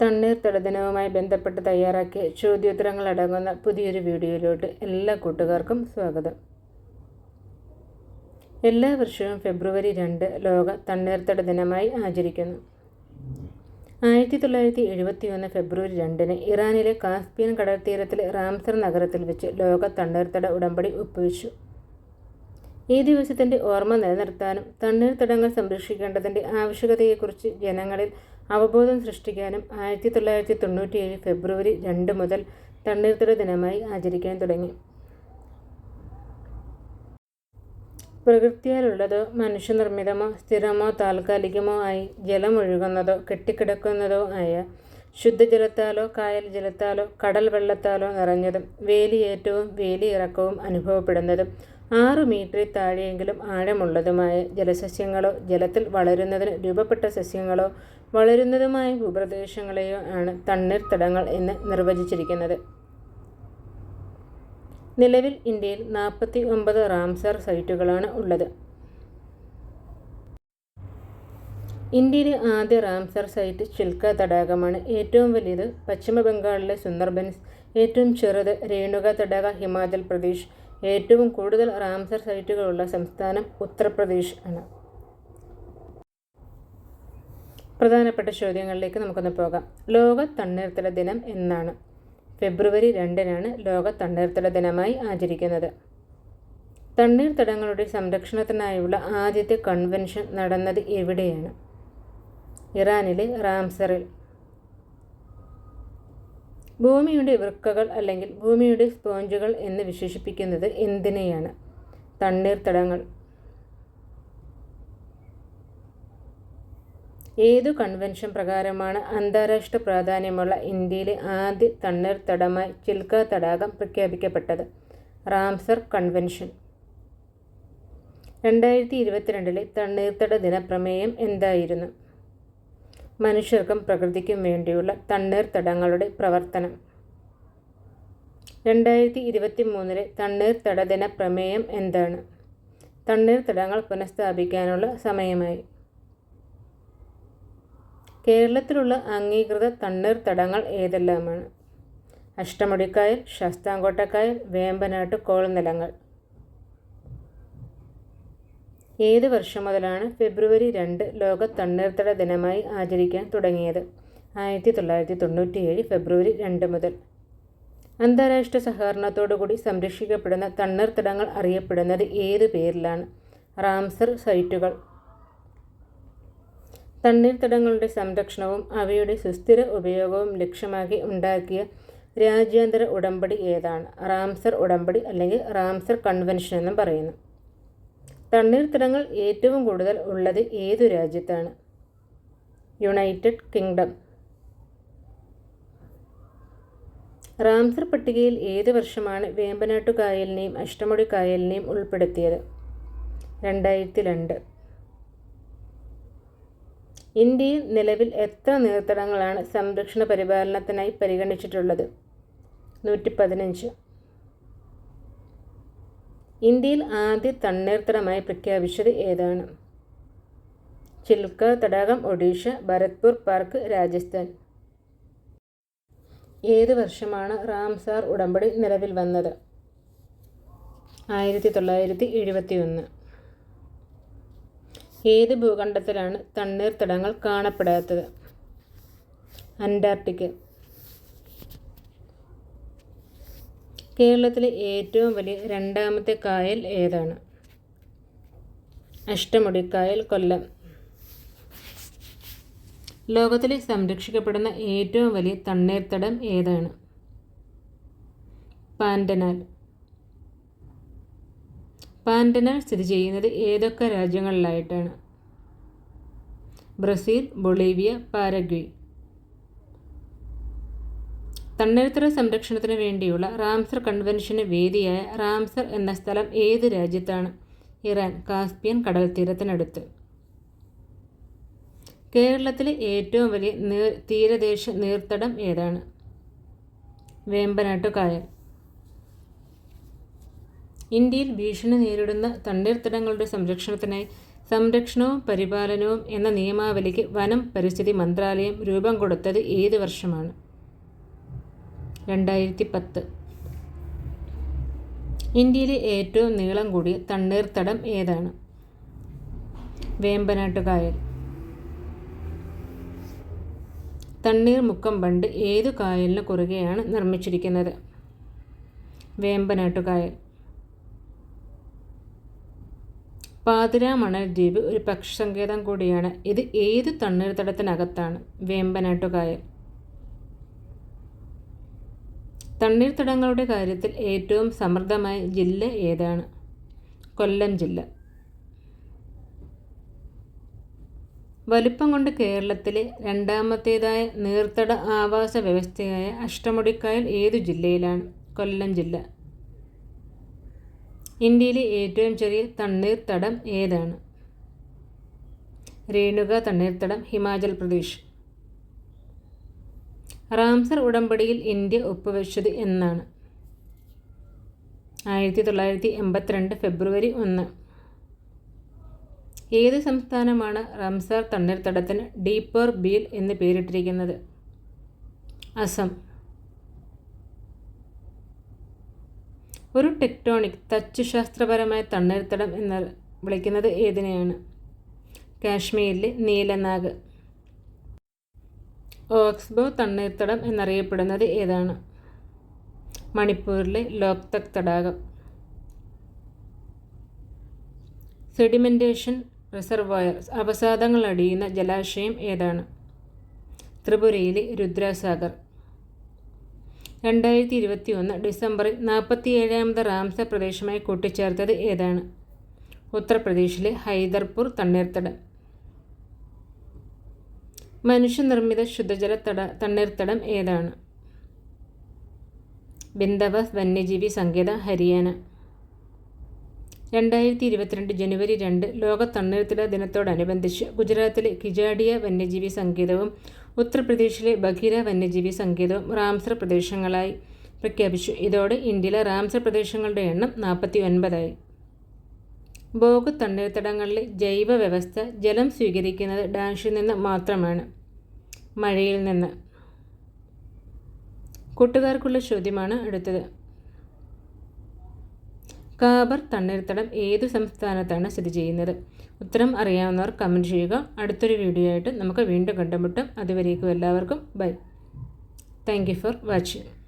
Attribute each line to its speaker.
Speaker 1: തണ്ണീർത്തട ദിനവുമായി ബന്ധപ്പെട്ട് തയ്യാറാക്കിയ ചോദ്യോത്തരങ്ങൾ അടങ്ങുന്ന പുതിയൊരു വീഡിയോയിലോട്ട് എല്ലാ കൂട്ടുകാർക്കും സ്വാഗതം. എല്ലാ വർഷവും ഫെബ്രുവരി രണ്ട് ലോക തണ്ണീർത്തട ദിനമായി ആചരിക്കുന്നു. ആയിരത്തി തൊള്ളായിരത്തി എഴുപത്തി ഒന്ന് ഫെബ്രുവരി രണ്ടിന് ഇറാനിലെ കാസ്പിയൻ കടൽത്തീരത്തിലെ റാംസർ നഗരത്തിൽ വെച്ച് ലോക തണ്ണീർത്തട ഉടമ്പടി ഒപ്പുവെച്ചു. ഈ ദിവസത്തിന്റെ ഓർമ്മ നിലനിർത്താനും തണ്ണീർത്തടങ്ങൾ സംരക്ഷിക്കേണ്ടതിന്റെ ആവശ്യകതയെക്കുറിച്ച് ജനങ്ങളിൽ അവബോധം സൃഷ്ടിക്കാനും ആയിരത്തി തൊള്ളായിരത്തി തൊണ്ണൂറ്റിയേഴ് ഫെബ്രുവരി രണ്ട് മുതൽ തണ്ണീർത്തട ദിനമായി ആചരിക്കാൻ തുടങ്ങി. പ്രകൃതിയാലുള്ളതോ മനുഷ്യനിർമ്മിതമോ സ്ഥിരമോ താൽക്കാലികമോ ആയി ജലമൊഴുകുന്നതോ കെട്ടിക്കിടക്കുന്നതോ ആയ ശുദ്ധജലത്താലോ കായൽ ജലത്താലോ കടൽ വെള്ളത്താലോ നിറഞ്ഞതും വേലിയേറ്റവും വേലിയിറക്കവും അനുഭവപ്പെടുന്നതും ആറു മീറ്ററിൽ താഴെയെങ്കിലും ആഴമുള്ളതുമായ ജലസസ്യങ്ങളോ ജലത്തിൽ വളരുന്നതിന് രൂപപ്പെട്ട സസ്യങ്ങളോ വളരുന്നതുമായ ഭൂപ്രദേശങ്ങളെയോ ആണ് തണ്ണീർത്തടങ്ങൾ എന്ന് നിർവചിച്ചിരിക്കുന്നത്. നിലവിൽ ഇന്ത്യയിൽ നാൽപ്പത്തി ഒമ്പത് റാംസാർ സൈറ്റുകളാണ് ഉള്ളത്. ഇന്ത്യയിലെ ആദ്യ റാംസർ സൈറ്റ് ചിൽക്ക തടാകമാണ്. ഏറ്റവും വലിയത് പശ്ചിമ ബംഗാളിലെ സുന്ദർബൻസ് ഏറ്റവും ചെറുത് രേണുക തടാക ഹിമാചൽ പ്രദേശ് ഏറ്റവും കൂടുതൽ റാംസർ സൈറ്റുകളുള്ള സംസ്ഥാനം ഉത്തർപ്രദേശ് ആണ്. പ്രധാനപ്പെട്ട ചോദ്യങ്ങളിലേക്ക് നമുക്കൊന്ന് പോകാം. ലോക തണ്ണീർത്തട ദിനം എന്നാണ്. ഫെബ്രുവരി രണ്ടിനാണ് ലോക തണ്ണീർത്തട ദിനമായി ആചരിക്കുന്നത്. തണ്ണീർത്തടങ്ങളുടെ സംരക്ഷണത്തിനായുള്ള ആദ്യത്തെ കൺവെൻഷൻ നടന്നത് എവിടെയാണ്? ഇറാനിലെ റാംസറിൽ. ഭൂമിയുടെ വൃക്കകൾ അല്ലെങ്കിൽ ഭൂമിയുടെ സ്പോഞ്ചുകൾ എന്ന് വിശേഷിപ്പിക്കുന്നത് എന്തിനെയാണ്? തണ്ണീർത്തടങ്ങൾ. ഏതു കൺവെൻഷൻ പ്രകാരമാണ് അന്താരാഷ്ട്ര പ്രാധാന്യമുള്ള ഇന്ത്യയിലെ ആദ്യ തണ്ണീർത്തടമായി ചിൽക്ക തടാകം പ്രഖ്യാപിക്കപ്പെട്ടത്? Ramsar convention. രണ്ടായിരത്തി ഇരുപത്തിരണ്ടിലെ തണ്ണീർത്തട ദിനപ്രമേയം എന്തായിരുന്നു? മനുഷ്യർക്കും പ്രകൃതിക്കും വേണ്ടിയുള്ള തണ്ണീർത്തടങ്ങളുടെ പ്രവർത്തനം. രണ്ടായിരത്തി ഇരുപത്തി മൂന്നിലെ തണ്ണീർത്തട ദിന പ്രമേയം എന്താണ്? തണ്ണീർത്തടങ്ങൾ പുനഃസ്ഥാപിക്കാനുള്ള സമയമായി. കേരളത്തിലുള്ള അംഗീകൃത തണ്ണീർത്തടങ്ങൾ ഏതെല്ലാമാണ്? അഷ്ടമുടിക്കായൽ ശാസ്താംകോട്ടക്കായൽ വേമ്പനാട്ട് കോൾനിലങ്ങൾ ഏത് വർഷം മുതലാണ് ഫെബ്രുവരി രണ്ട് ലോക തണ്ണീർത്തട ദിനമായി ആചരിക്കാൻ തുടങ്ങിയത്? ആയിരത്തി തൊള്ളായിരത്തി തൊണ്ണൂറ്റിയേഴ് ഫെബ്രുവരി രണ്ട് മുതൽ. അന്താരാഷ്ട്ര സഹകരണത്തോടുകൂടി സംരക്ഷിക്കപ്പെടുന്ന തണ്ണീർത്തടങ്ങൾ അറിയപ്പെടുന്നത് ഏത് പേരിലാണ്? റാംസർ സൈറ്റുകൾ. തണ്ണീർത്തടങ്ങളുടെ സംരക്ഷണവും അവയുടെ സുസ്ഥിര ഉപയോഗവും ലക്ഷ്യമാക്കി ഉണ്ടാക്കിയ രാജ്യാന്തര ഉടമ്പടി ഏതാണ്? റാംസർ ഉടമ്പടി അല്ലെങ്കിൽ റാംസർ കൺവെൻഷൻ എന്നും പറയുന്നു. തണ്ണീർത്തടങ്ങൾ ഏറ്റവും കൂടുതൽ ഉള്ളത് ഏതു രാജ്യത്താണ്? United kingdom. റാംസർ പട്ടികയിൽ ഏത് വർഷമാണ് വേമ്പനാട്ടു കായലിനെയും അഷ്ടമുടി കായലിനെയും ഉൾപ്പെടുത്തിയത്? രണ്ടായിരത്തി രണ്ട് ഇന്ത്യയിൽ നിലവിൽ എത്ര നീർത്തടങ്ങളാണ് സംരക്ഷണ പരിപാലനത്തിനായി പരിഗണിച്ചിട്ടുള്ളത്? നൂറ്റി പതിനഞ്ച് ഇന്ത്യയിൽ ആദ്യ തണ്ണീർത്തടമായി പ്രഖ്യാപിച്ചത് ഏതാണ്? ചിൽക്ക തടാകം ഒഡീഷ ഭരത്പൂർ പാർക്ക് രാജസ്ഥാൻ. ഏത് വർഷമാണ് റാംസാർ ഉടമ്പടി നിലവിൽ വന്നത്? ആയിരത്തി തൊള്ളായിരത്തി എഴുപത്തി ഒന്ന് ഏത് ഭൂഖണ്ഡത്തിലാണ് തണ്ണീർത്തടങ്ങൾ കാണപ്പെടാത്തത്? അന്റാർട്ടിക്ക കേരളത്തിലെ ഏറ്റവും വലിയ രണ്ടാമത്തെ കായൽ ഏതാണ്? അഷ്ടമുടിക്കായൽ കൊല്ലം. ലോകത്തിലെ സംരക്ഷിക്കപ്പെടുന്ന ഏറ്റവും വലിയ തണ്ണീർത്തടം ഏതാണ്? പാൻഡനാൽ. പാൻഡനാൽ സ്ഥിതി ചെയ്യുന്നത് ഏതൊക്കെ രാജ്യങ്ങളിലായിട്ടാണ്? Brazil Bolivia Paraguay. തണ്ണീർത്തട സംരക്ഷണത്തിന് വേണ്ടിയുള്ള റാംസർ കൺവെൻഷന് വേദിയായ റാംസർ എന്ന സ്ഥലം ഏത് രാജ്യത്താണ്? ഇറാൻ കാസ്പിയൻ കടൽ തീരത്തിനടുത്ത്. കേരളത്തിലെ ഏറ്റവും വലിയ നീർ തീരദേശ നീർത്തടം ഏതാണ്? വേമ്പനാട്ടു കായൽ ഇന്ത്യയിൽ ഭീഷണി നേരിടുന്ന തണ്ണീർത്തടങ്ങളുടെ സംരക്ഷണത്തിനായി സംരക്ഷണവും പരിപാലനവും എന്ന നിയമാവലിക്ക് വനം പരിസ്ഥിതി മന്ത്രാലയം രൂപം കൊടുത്തത് ഏത് വർഷമാണ്? രണ്ടായിരത്തി പത്ത് ഇന്ത്യയിലെ ഏറ്റവും നീളം കൂടിയ തണ്ണീർത്തടം ഏതാണ്? വേമ്പനാട്ടുകായൽ. തണ്ണീർമുക്കം ബണ്ട് ഏതു കായലിന് കുറുകെയാണ് നിർമ്മിച്ചിരിക്കുന്നത്? വേമ്പനാട്ടുകായൽ. പാതിരാമണൽ ദ്വീപ് ഒരു പക്ഷി സങ്കേതം കൂടിയാണ്. ഇത് ഏത് തണ്ണീർത്തടത്തിനകത്താണ്? വേമ്പനാട്ടുകായൽ. തണ്ണീർത്തടങ്ങളുടെ കാര്യത്തിൽ ഏറ്റവും സമൃദ്ധമായ ജില്ല ഏതാണ്? കൊല്ലം ജില്ല. വലിപ്പം കൊണ്ട് കേരളത്തിലെ രണ്ടാമത്തേതായ നീർത്തട ആവാസ വ്യവസ്ഥയായ അഷ്ടമുടിക്കായൽ ഏതു ജില്ലയിലാണ്? കൊല്ലം ജില്ല. ഇന്ത്യയിലെ ഏറ്റവും ചെറിയ തണ്ണീർത്തടം ഏതാണ്? രേണുക തണ്ണീർത്തടം ഹിമാചൽ പ്രദേശ്. റാംസർ ഉടമ്പടിയിൽ ഇന്ത്യ ഒപ്പുവെച്ചത് എന്നാണ്. ആയിരത്തി തൊള്ളായിരത്തി എൺപത്തിരണ്ട് ഫെബ്രുവരി ഒന്ന്. ഏത് സംസ്ഥാനമാണ് റംസാർ തണ്ണീർത്തടത്തിന് ഡീപ്പർ ബീൽ എന്ന് പേരിട്ടിരിക്കുന്നത്? അസം. ഒരു ടെക്ടോണിക് തച്ചുശാസ്ത്രപരമായ തണ്ണീർത്തടം എന്ന് വിളിക്കുന്നത് ഏതിനെയാണ്? കാശ്മീരിലെ നീലനാഗ്. ഓക്സ്ബോ തണ്ണീർത്തടം എന്നറിയപ്പെടുന്നത് ഏതാണ്? മണിപ്പൂരിലെ ലോക്തക് തടാകം. Sedimentation reservoir. അവസാദങ്ങൾ അടിയുന്ന ജലാശയം ഏതാണ്? ത്രിപുരയിലെ രുദ്രാസാഗർ. രണ്ടായിരത്തി ഇരുപത്തി ഒന്ന് ഡിസംബറിൽ നാൽപ്പത്തി ഏഴാമത് റാംസർ പ്രദേശമായി കൂട്ടിച്ചേർത്തത് ഏതാണ്? ഉത്തർപ്രദേശിലെ ഹൈദർപൂർ തണ്ണീർത്തടം. മനുഷ്യനിർമ്മിത ശുദ്ധജല തട തണ്ണീർത്തടം ഏതാണ്? ബിന്ദവ വന്യജീവി സങ്കേത ഹരിയാന. രണ്ടായിരത്തി ഇരുപത്തിരണ്ട് ജനുവരി രണ്ട് ലോക തണ്ണീർത്തട ദിനത്തോടനുബന്ധിച്ച് ഗുജറാത്തിലെ കിജാഡിയ വന്യജീവി സങ്കേതവും ഉത്തർപ്രദേശിലെ ബഖീര വന്യജീവി സങ്കേതവും റാംസർ പ്രദേശങ്ങളായി പ്രഖ്യാപിച്ചു. ഇതോടെ ഇന്ത്യയിലെ റാംസർ പ്രദേശങ്ങളുടെ എണ്ണം നാൽപ്പത്തി ഒൻപതായി ഭോഗ തണ്ണീർത്തടങ്ങളിലെ ജൈവ വ്യവസ്ഥ ജലം സ്വീകരിക്കുന്നത് ഡാഷിൽ നിന്ന് മാത്രമാണ് മഴയിൽ നിന്ന്. കൂട്ടുകാർക്കുള്ള ചോദ്യമാണ് അടുത്തത്. കാബർ തണ്ണീർത്തടം ഏതു സംസ്ഥാനത്താണ് സ്ഥിതി ചെയ്യുന്നത്? ഉത്തരം അറിയാവുന്നവർ കമന്റ് ചെയ്യുക. അടുത്തൊരു വീഡിയോ ആയിട്ട് നമുക്ക് വീണ്ടും കണ്ടുമുട്ടും. അതുവരേക്കും എല്ലാവർക്കും bye. Thank you for watching